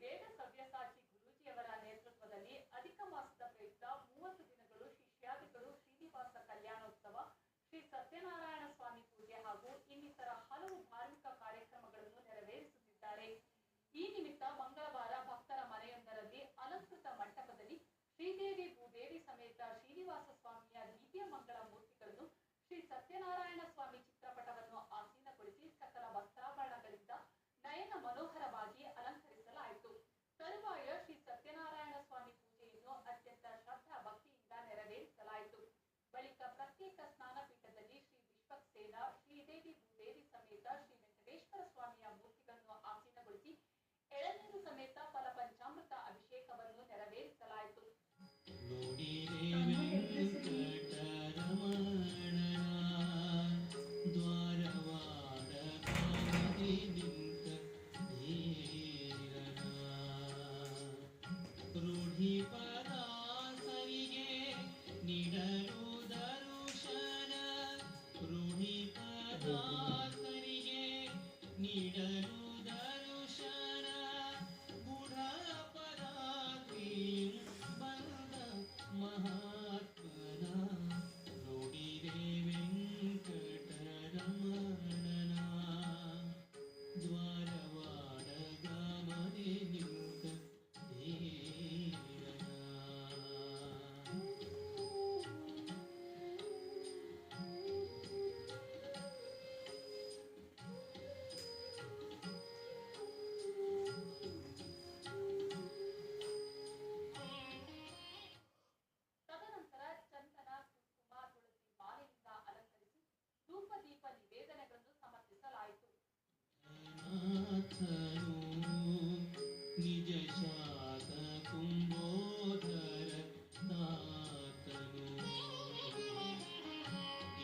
ವೇದ ಸವ್ಯಸಾಚಿ ಗುರೂಜಿಯವರ ನೇತೃತ್ವದಲ್ಲಿ ಅಧಿಕ ಮಾಸದ ಪ್ರಯುಕ್ತ ಮೂವತ್ತು ದಿನಗಳು ಶಿಷ್ಯಾದಿಗಳು ಶ್ರೀನಿವಾಸ ಕಲ್ಯಾಣೋತ್ಸವ, ಶ್ರೀ ಸತ್ಯನಾರಾಯಣ ಸ್ವಾಮಿ ಪೂಜೆ ಹಾಗೂ ಇನ್ನಿತರ ಹಲವು ಧಾರ್ಮಿಕ ಕಾರ್ಯಕ್ರಮಗಳನ್ನು ನೆರವೇರಿಸುತ್ತಿದ್ದಾರೆ. ಈ ನಿಮಿತ್ತ ಮಂಗಳವಾರ ಭಕ್ತರ ಮನೆಯೊಂದರಲ್ಲಿ ಅಲಂಕೃತ ಮಂಟಪದಲ್ಲಿ ಶ್ರೀದೇವಿ ಭೂದೇವಿ ಸಮೇತ ಶ್ರೀನಿವಾಸ ಸ್ವಾಮಿಯ ದಿವ್ಯ ಮಂಗಳ ಮೂರ್ತಿಗಳನ್ನು ಶ್ರೀ ಸತ್ಯನಾರಾಯಣ ಸ್ವಾಮಿ ಚಿತ್ರಪಟವನ್ನು ಆಸೀನಗೊಳಿಸಿ ಸಕಲ ವಸ್ತ್ರಾಭರಣಗಳಿಂದ ನಯನ ಮನೋಹರವಾಗಿ ಅಲಂಕರಿಸಲಾಯಿತು ತರುವಾಯ ಶ್ರೀ ಸತ್ಯನಾರಾಯಣ ಸ್ವಾಮಿ ಪೂಜೆಯನ್ನು ಅತ್ಯಂತ ಶ್ರದ್ಧಾ ಭಕ್ತಿಯಿಂದ ನೆರವೇರಿಸಲಾಯಿತು ಬಳಿಕ ಪ್ರತ್ಯೇಕ ಸ್ನಾನಪೀಠದಲ್ಲಿ ಶ್ರೀ ವಿಶ್ವಕ್ಸೇನ ಶ್ರೀದೇವಿ ಭೂದೇವಿ ಸಮೇತ ಶ್ರೀ ವೆಂಕಟೇಶ್ವರ ಸ್ವಾಮಿಯ ಮೂರ್ತಿಗಳನ್ನು ಆಸೀನಗೊಳಿಸಿ ಎಳನೀರು ಸಮೇತ ಫಲಪಂಚಾಮೃತ ಅಭಿಷೇಕವನ್ನು ನೆರವೇರಿಸಲಾಯಿತು. ರೂಢಿ ஈடா ದ್ವೀಪ ನಿವೇದನೆಗಳನ್ನು ಸಮರ್ಪಿಸಲಾಯಿತು. ನಿಜ ಶಾತ ಕುಂಭೋಧರ ನಾಥನು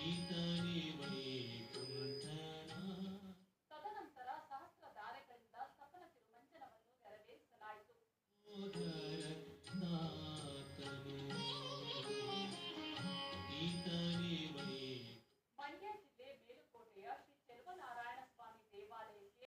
ಈತನೇ ತದನಂತರ ಸಹಸ್ರ ಧಾರೆಗಳಿಂದ ಸಪನ ತಿರುಮಂಜನವನ್ನು ನೆರವೇರಿಸಲಾಯಿತು.